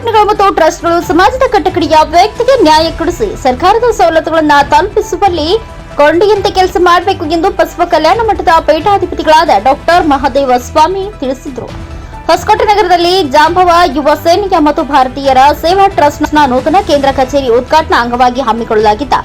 ಸಂಘಟನೆಗಳು ಮತ್ತು ಟ್ರಸ್ಟ್ಗಳು ಸಮಾಜದ ಕಟ್ಟಕಡೆಯ ವ್ಯಕ್ತಿಗೆ ನ್ಯಾಯ ಕೊಡಿಸಿ ಸರ್ಕಾರದ ಸವಲತ್ತುಗಳನ್ನು ತಲುಪಿಸುವಲ್ಲಿ ಕೊಂಡಿಯಂತೆ ಕೆಲಸ ಮಾಡಬೇಕು ಎಂದು ಬಸವ ಕಲ್ಯಾಣ ಮಠದ ಪೀಠಾಧಿಪತಿಗಳಾದ ಡಾಕ್ಟರ್ ಮಹಾದೇವ ಸ್ವಾಮಿ ತಿಳಿಸಿದರು. ಹೊಸಕೋಟೆ ನಗರದಲ್ಲಿ ಜಾಂಬವ ಯುವ ಸೈನಿಕ ಮತ್ತು ಭಾರತೀಯರ ಸೇವಾ ಟ್ರಸ್ಟ್ನ ನೂತನ ಕೇಂದ್ರ ಕಚೇರಿ ಉದ್ಘಾಟನಾ ಅಂಗವಾಗಿ ಹಮ್ಮಿಕೊಳ್ಳಲಾಗಿದ್ದ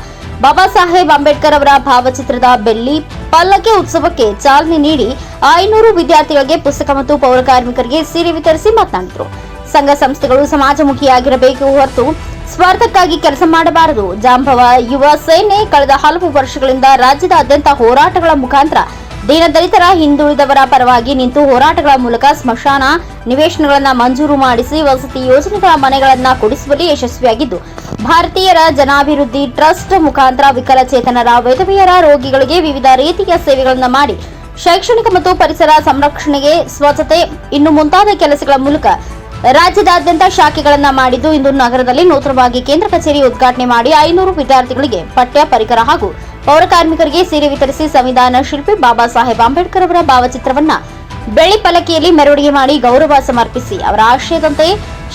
ಬಾಬಾ ಸಾಹೇಬ್ ಅಂಬೇಡ್ಕರ್ ಅವರ ಭಾವಚಿತ್ರದ ಬೆಳ್ಳಿ ಪಲ್ಲಕ್ಕಿ ಉತ್ಸವಕ್ಕೆ ಚಾಲನೆ ನೀಡಿ ಐನೂರು ವಿದ್ಯಾರ್ಥಿಗಳಿಗೆ ಪುಸ್ತಕ ಮತ್ತು ಪೌರ ಕಾರ್ಮಿಕರಿಗೆ ಸೀರೆ ವಿತರಿಸಿ ಮಾತನಾಡಿದರು. ಸಂಘ ಸಂಸ್ಥೆಗಳು ಸಮಾಜಮುಖಿಯಾಗಿರಬೇಕು ಹೊರತು ಸ್ವಾರ್ಥಕ್ಕಾಗಿ ಕೆಲಸ ಮಾಡಬಾರದು. ಜಾಂಬವ ಯುವ ಸೇನೆ ಕಳೆದ ಹಲವು ವರ್ಷಗಳಿಂದ ರಾಜ್ಯದಾದ್ಯಂತ ಹೋರಾಟಗಳ ಮುಖಾಂತರ ದೀನದಲಿತರ ಹಿಂದುಳಿದವರ ಪರವಾಗಿ ನಿಂತು ಹೋರಾಟಗಳ ಮೂಲಕ ಸ್ಮಶಾನ ನಿವೇಶನಗಳನ್ನು ಮಂಜೂರು ಮಾಡಿಸಿ ವಸತಿ ಯೋಜನೆಗಳ ಮನೆಗಳನ್ನು ಕೊಡಿಸುವಲ್ಲಿ ಯಶಸ್ವಿಯಾಗಿದ್ದು, ಭಾರತೀಯರ ಜನಾಭಿವೃದ್ಧಿ ಟ್ರಸ್ಟ್ ಮುಖಾಂತರ ವಿಕಲಚೇತನರ ವಿಧವೆಯರ ರೋಗಿಗಳಿಗೆ ವಿವಿಧ ರೀತಿಯ ಸೇವೆಗಳನ್ನು ಮಾಡಿ ಶೈಕ್ಷಣಿಕ ಮತ್ತು ಪರಿಸರ ಸಂರಕ್ಷಣೆಗೆ ಸ್ವಚ್ಛತೆ, ಇನ್ನು ಮುಂತಾದ ಕೆಲಸಗಳ ಮೂಲಕ ರಾಜ್ಯದಾದ್ಯಂತ ಶಾಖೆಗಳನ್ನ ಮಾಡಿದ್ದು ಇಂದು ನಗರದಲ್ಲಿ ನೂತನವಾಗಿ ಕೇಂದ್ರ ಕಚೇರಿ ಉದ್ಘಾಟನೆ ಮಾಡಿ ಐನೂರು ವಿದ್ಯಾರ್ಥಿಗಳಿಗೆ ಪಠ್ಯ, ಪರಿಕರ ಹಾಗೂ ಪೌರ ಕಾರ್ಮಿಕರಿಗೆ ಸೀರೆ ವಿತರಿಸಿ ಸಂವಿಧಾನ ಶಿಲ್ಪಿ ಬಾಬಾ ಸಾಹೇಬ್ ಅಂಬೇಡ್ಕರ್ ಅವರ ಭಾವಚಿತ್ರವನ್ನ ಬೆಳ್ಳಿ ಪಲಕಿಯಲ್ಲಿ ಮೆರವಣಿಗೆ ಮಾಡಿ ಗೌರವ ಸಮರ್ಪಿಸಿ. ಅವರ ಆಶಯದಂತೆ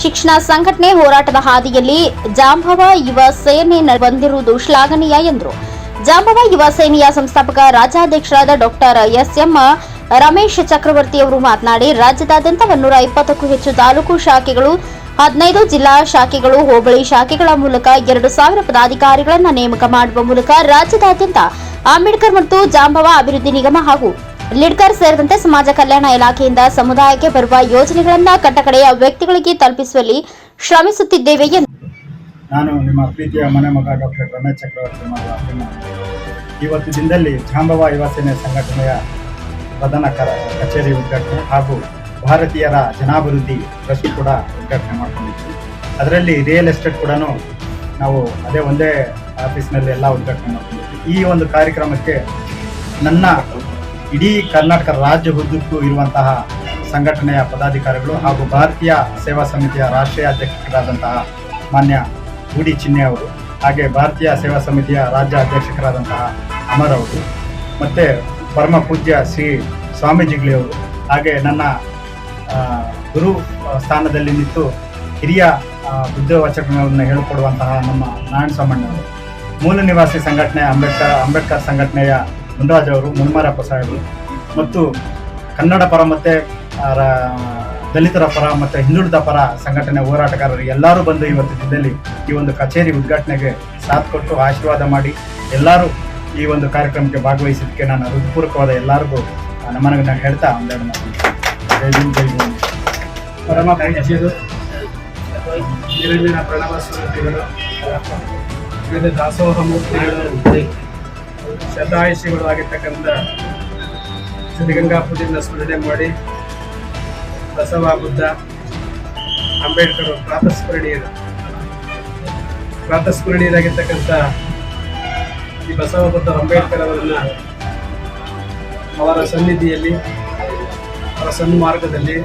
ಶಿಕ್ಷಣ ಸಂಘಟನೆ ಹೋರಾಟದ ಹಾದಿಯಲ್ಲಿ ಜಾಂಬವ ಯುವ ಸೇನೆ ಬಂದಿರುವುದು ಶ್ಲಾಘನೀಯ ಎಂದರು. ಜಾಂಬವ ಯುವ ಸೇನೆಯ ಸಂಸ್ಥಾಪಕ ರಾಜ್ಯಾಧ್ಯಕ್ಷರಾದ doctor S M Ramesh Chakravarthi ಅವರು ಮಾತನಾಡಿ, ರಾಜ್ಯದಾದ್ಯಂತ ಒನ್ನೂರ ಇಪ್ಪತ್ತಕ್ಕೂ ಹೆಚ್ಚು ತಾಲೂಕು ಶಾಖೆಗಳು, ಹದಿನೈದು ಜಿಲ್ಲಾ ಶಾಖೆಗಳು, ಹೋಬಳಿ ಶಾಖೆಗಳ ಮೂಲಕ ಎರಡು ಸಾವಿರ ಪದಾಧಿಕಾರಿಗಳನ್ನು ನೇಮಕ ಮಾಡುವ ಮೂಲಕ ರಾಜ್ಯದಾದ್ಯಂತ ಅಂಬೇಡ್ಕರ್ ಮತ್ತು ಜಾಂಬವ ಅಭಿವೃದ್ಧಿ ನಿಗಮ ಹಾಗೂ ಲಿಡ್ಕರ್ ಸೇರಿದಂತೆ ಸಮಾಜ ಕಲ್ಯಾಣ ಇಲಾಖೆಯಿಂದ ಸಮುದಾಯಕ್ಕೆ ಬರುವ ಯೋಜನೆಗಳನ್ನ ಕಟ್ಟಕಡೆಯ ವ್ಯಕ್ತಿಗಳಿಗೆ ತಲುಪಿಸುವಲ್ಲಿ ಶ್ರಮಿಸುತ್ತಿದ್ದೇವೆ ಎಂದು ನಾನು ನಿಮ್ಮ ಪ್ರೀತಿಯ ಮನೆ ಮಗ ಡಾಕ್ಟರ್ ರಮೇಶ್ ಚಕ್ರವರ್ತಿ ಇವತ್ತು ದಿನದಲ್ಲಿ ಜಾಂಬವ ಯುವ ಸೇನೆ ಸಂಘಟನೆಯ ಕ ಕಚೇರಿ ಉದ್ಘಾಟನೆ ಹಾಗೂ ಭಾರತೀಯರ ಜನಾಭಿವೃದ್ಧಿ ಟ್ರಸ್ಟ್ ಕೂಡ ಉದ್ಘಾಟನೆ ಮಾಡ್ಕೊಂಡಿದ್ವಿ. ಅದರಲ್ಲಿ ರಿಯಲ್ ಎಸ್ಟೇಟ್ ಕೂಡ ನಾವು ಅದೇ ಒಂದೇ ಆಫೀಸ್ನಲ್ಲಿ ಎಲ್ಲ ಉದ್ಘಾಟನೆ ಮಾಡ್ಕೊಂಡಿದ್ವಿ. ಈ ಒಂದು ಕಾರ್ಯಕ್ರಮಕ್ಕೆ ನನ್ನ ಇಡೀ ಕರ್ನಾಟಕ ರಾಜ್ಯ ಉದ್ದಕ್ಕೂ ಇರುವಂತಹ ಸಂಘಟನೆಯ ಪದಾಧಿಕಾರಿಗಳು ಹಾಗೂ ಭಾರತೀಯ ಸೇವಾ ಸಮಿತಿಯ ರಾಷ್ಟ್ರೀಯ ಅಧ್ಯಕ್ಷರಾದಂತಹ ಮಾನ್ಯ ಗೂಡಿ ಚಿನ್ನೆ ಅವರು, ಹಾಗೆ ಭಾರತೀಯ ಸೇವಾ ಸಮಿತಿಯ ರಾಜ್ಯ ಅಧ್ಯಕ್ಷರಾದಂತಹ ಅಮರ್ ಅವರು, ಮತ್ತು ಪರಮ ಪೂಜ್ಯ ಶ್ರೀ ಸ್ವಾಮೀಜಿಗಳಿಯವರು ಹಾಗೆ ನನ್ನ ಗುರು ಸ್ಥಾನದಲ್ಲಿ ನಿಂತು ಹಿರಿಯ ಬುದ್ಧವಚನಗಳನ್ನು ಹೇಳಿಕೊಡುವಂತಹ ನಮ್ಮ ನಾರಾಯಣ ಸ್ವಾಮಣ್ಣವರು, ಮೂಲ ನಿವಾಸಿ ಸಂಘಟನೆ ಅಂಬೇಡ್ಕರ್ ಅಂಬೇಡ್ಕರ್ ಸಂಘಟನೆಯ ಮುನ್ರಾಜ್ ಅವರು ಮುನ್ಮಾರಪ್ಪ ಸಾಹೇಬರು, ಮತ್ತು ಕನ್ನಡ ಪರ ಮತ್ತು ದಲಿತರ ಪರ ಮತ್ತು ಹಿಂದುಳಿದ ಪರ ಸಂಘಟನೆ ಹೋರಾಟಗಾರರು ಎಲ್ಲರೂ ಬಂದು ಇವತ್ತು ದಿನದಲ್ಲಿ ಈ ಒಂದು ಕಚೇರಿ ಉದ್ಘಾಟನೆಗೆ ಸಾಥ್ ಕೊಟ್ಟು ಆಶೀರ್ವಾದ ಮಾಡಿ ಎಲ್ಲರೂ ಈ ಒಂದು ಕಾರ್ಯಕ್ರಮಕ್ಕೆ ಭಾಗವಹಿಸಿದ್ದಕ್ಕೆ ನಾನು ಹೃತ್ಪೂರ್ವಕವಾದ ಎಲ್ಲರಿಗೂ ನಮನಗಳನ್ನ ಹೇಳ್ತಾ ಒಂದೆರಡು ಮಾತು ಜೈ ಭೀಮ್, ಜೈ ಭೀಮ್. ಪರಮ ಪೂಜ್ಯರು ನಿರಂಜನ ಪ್ರಣವ ಸ್ಮೃತಿಗಳು ವಿವಿಧ ದಾಸೋಹ ಮೂರ್ತಿಗಳು ಶ್ರದ್ಧಾಯುಷಿಗಳು ಆಗಿರ್ತಕ್ಕಂಥ ಸಿದ್ಧಗಂಗಾಪುರದಿಂದ ಸ್ಮರಣೆ ಮಾಡಿ ಬಸವ ಬುದ್ಧ ಅಂಬೇಡ್ಕರ್ ಪ್ರಾತಸ್ಮರಣೀಯರು ಪ್ರಾತಸ್ಮರಣೀಯರಾಗಿರ್ತಕ್ಕಂಥ ಈ ಬಸವ ಅಂಬೇಡ್ಕರ್ ಅವರನ್ನ ಅವರ ಸನ್ನಿಧಿಯಲ್ಲಿ, ಅವರ ಸನ್ಮಾರ್ಗದಲ್ಲಿ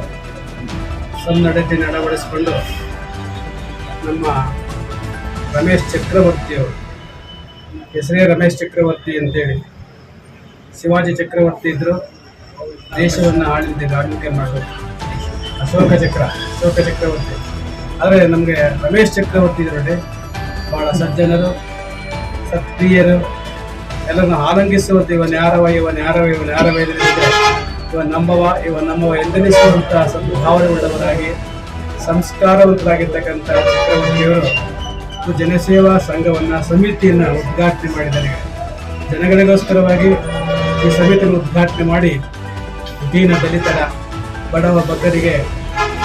ಸನ್ನಡತೆ ನಡವಡಿಸಿಕೊಂಡು ನಮ್ಮ ರಮೇಶ್ ಚಕ್ರವರ್ತಿಯವರು ಹೆಸರೇ ರಮೇಶ್ ಚಕ್ರವರ್ತಿ ಅಂತೇಳಿ, ಶಿವಾಜಿ ಚಕ್ರವರ್ತಿ ಇದ್ದರು ದೇಶವನ್ನು ಆಳಿದ ಆಳ್ವಿಕೆ ಮಾಡಬೇಕು ಅಶೋಕ ಚಕ್ರ, ಅಶೋಕ ಚಕ್ರವರ್ತಿ. ಆದರೆ ನಮಗೆ ರಮೇಶ್ ಚಕ್ರವರ್ತಿ ಇದರಲ್ಲಿ ಭಾಳ ಸಜ್ಜನರು, ಸತ್ಪ್ರಿಯರು. ಎಲ್ಲರನ್ನು ಆಲಂಗಿಸುವಂತೆ ಇವ ನ್ಯಾರವ ಇವ ನ್ಯಾರವ ಇವ ನ್ಯಾರವ ಎದುರಿಸಿದೆ ಇವ ನಮ್ಮವ ಇವ ನಮ್ಮವ ಎಂದೆನಿಸುವಂಥ ಸದ್ಭಾವನೆಯುಳ್ಳವರಾಗಿ, ಸಂಸ್ಕಾರವಂತರಾಗಿರ್ತಕ್ಕಂಥ ಚಕ್ರವರ್ತಿಯವರು ಜನಸೇವಾ ಸಂಘವನ್ನು, ಸಮಿತಿಯನ್ನು ಉದ್ಘಾಟನೆ ಮಾಡಿದ್ದಾರೆ. ಜನಗಳಿಗೋಸ್ಕರವಾಗಿ ಈ ಸಮಿತಿಯನ್ನು ಉದ್ಘಾಟನೆ ಮಾಡಿ ದೀನ ದಲಿತರ, ಬಡವ ಭಕ್ತರಿಗೆ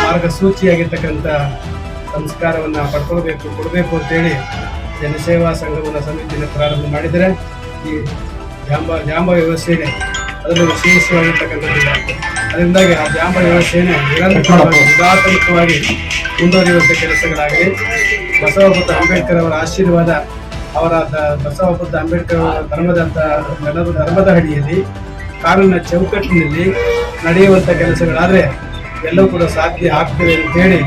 ಮಾರ್ಗಸೂಚಿಯಾಗಿರ್ತಕ್ಕಂಥ ಸಂಸ್ಕಾರವನ್ನು ಪಡ್ಕೊಳ್ಬೇಕು, ಕೊಡಬೇಕು ಅಂತೇಳಿ ಜನಸೇವಾ ಸಂಘವನ್ನು ಸಮಿತಿಯನ್ನು ಪ್ರಾರಂಭ ಮಾಡಿದರೆ ಈ ಜಾಂಬ ಜಾಂಬ ವ್ಯವಸ್ಥೆನೆ ಅದನ್ನು ವಿಶೇಷವಾಗಿರ್ತಕ್ಕಂಥದ್ದಿದೆ ಅದರಿಂದಾಗಿ ಆ ಜಾಂಬ ವ್ಯವಸ್ಥೆನೇ ನಿರಂತರವಾಗಿ ಉದಾತ್ತಮವಾಗಿ ಮುಂದುವರಿಯುವಂಥ ಕೆಲಸಗಳಾಗಲಿ ಬಸವ ಅಂಬೇಡ್ಕರ್ ಅವರ ಆಶೀರ್ವಾದ ಅವರ ಬಸವ ಬುದ್ಧ ಅಂಬೇಡ್ಕರ್ ಅವರ ಧರ್ಮದಂತ ಧರ್ಮದ ಧರ್ಮದ ಅಡಿಯಲ್ಲಿ ಕಾನೂನಿನ ಚೌಕಟ್ಟಿನಲ್ಲಿ ನಡೆಯುವಂಥ ಕೆಲಸಗಳಾದರೆ ಎಲ್ಲವೂ ಕೂಡ ಸಾಧ್ಯ ಆಗ್ತದೆ ಅಂತೇಳಿ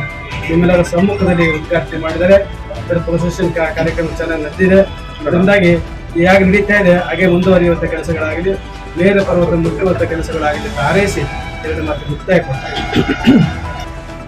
ನಿಮ್ಮೆಲ್ಲರ ಸಮ್ಮುಖದಲ್ಲಿ ಉದ್ಘಾಟನೆ ಮಾಡಿದರೆ ಅದರ ಪ್ರೊಸೆಷನ್ ಕಾರ್ಯಕ್ರಮ ಚೆನ್ನಾಗಿ ನಡೆದಿದೆ. ಅದರಿಂದಾಗಿ ಹೇಗೆ ನಡೀತಾ ಇದೆ. ಹಾಗೆ ಮುಂದುವರಿಯುವಂಥ ಕೆಲಸಗಳಾಗಲಿ ನೇರ ಪರ್ವತ ಮುಟ್ಟುವಂಥ ಕೆಲಸಗಳಾಗಲಿ, ಹಾರೈಸಿ ಎರಡು ಮಾತು ಮುಕ್ತಾಯ ಕೊಡ್ತಾರೆ